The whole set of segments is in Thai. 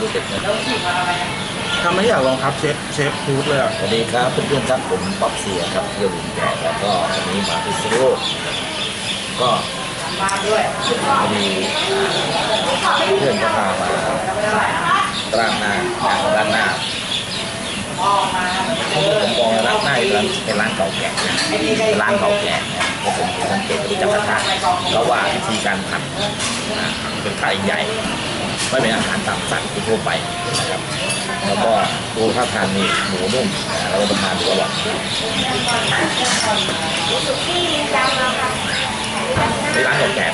ดูเด็ดนะทำไมอยากลองครับเชฟเชฟฟู้ดเลยอะสวัสดีครับเพื่อนๆครับผมป๊อปเสียครับเที่ยวลุงแก่แล้วก็วันนี้มาพิซซิโลกก็พอดีเพื่อนก็พามาร้านหน้าร้านหน้าผมมองร้านหน้าเป็นร้านเป็นร้านเก่าแก่นะเป็นร้านเก่าแก่นะเพราะผมสังเกตดูจากกระทะเพราะว่าวิธีการผัดนะเป็นไข่ใหญ่ ไม่เป็นอาหารตามสั่งทั่วไปนะครับ แล้วก็ดูท่าทางนี่หมูนุ่มนะเราประทานดูอร่อยในร้านเก่าแก่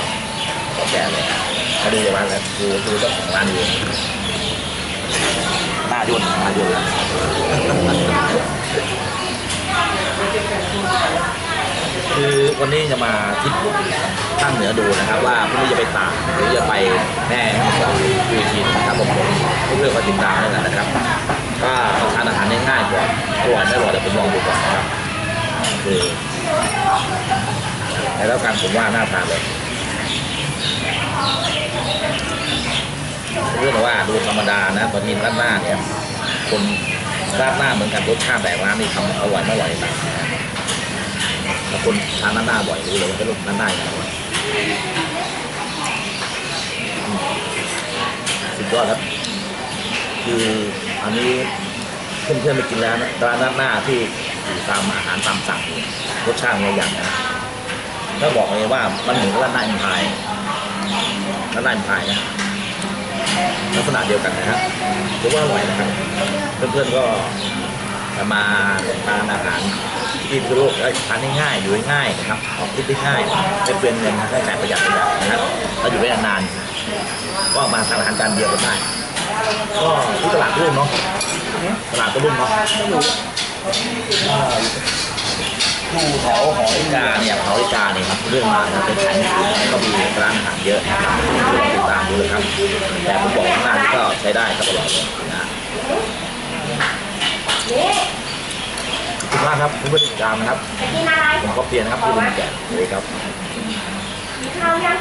เก่าแก่เลยมาดูร้านแล้วดูดูเจ้าของร้านดูหน้าย่นหน้าย่นแล้ว วันนี้จะมาทิศทางเหนือดูนะครับ ว่าพรุ่งนี้จะไปตากหรือจะไปแน่ก่อนดูอีกทีนะครับผมเพื่อนๆคอยติดตามด้วยกันนะครับก็ทานอาหารง่ายๆก่อนอร่อยไม่อร่อยเดี๋ยวผมลองดูก่อนนะครับคือแล้วกันผมว่าน่าทานเลยเรื่องว่าดูธรรมดานะบางทีร้านหน้าเนี่ยคนร้านหน้าเหมือนกันรสชาติแต่ร้านนี้ทำอร่อยไม่อร่อยต่าง ถ้าคนทานร้านหน้าบ่อยรู้เลยว่าเป็นร้านหน้าอย่างไรสุดยอดครับ คืออันนี้เพื่อนๆไปกินแล้วร้านด้านหน้าที่อยู่ตามอาหารตามสั่งรสชาติเนี่ยอย่างนะถ้าบอกเลยว่ามันเหมือนร้านหน้าอินพายร้านหน้าอินพายนะลักษณะเดียวกันนะฮะถือว่าอร่อยนะครับ เพื่อนๆก็จะมาทานอาหาร ที่พิษณุโลกได้ทานง่ายอยู่ง่ายนะครับออกคิดได้ง่ายไม่เปลืองเงินค่าใช้จ่ายประหยัดประหยัดนะครับถ้าอยู่ได้นานก็มาทานอาหารจานเดียวกันได้ก็ที่ตลาดรุ่งเนาะตลาดตะลุ่มเนาะอยู่แถวหอนาฬิกาเนี่ยหอนาฬิกาเนี่ยครับเรื่องมาเป็นขายมือถือแล้วก็มีร้านอาหารเยอะนะครับลองติดตามดูเลยครับแต่ผมบอกข้างหน้านก็ใช้ได้ครับอร่อยเลยนะขอบคุณมากครับที่ติดตามนะครับผมก็เปลี่ยนนะครับที่ลุงแก่เลยครับมีข้าวยัง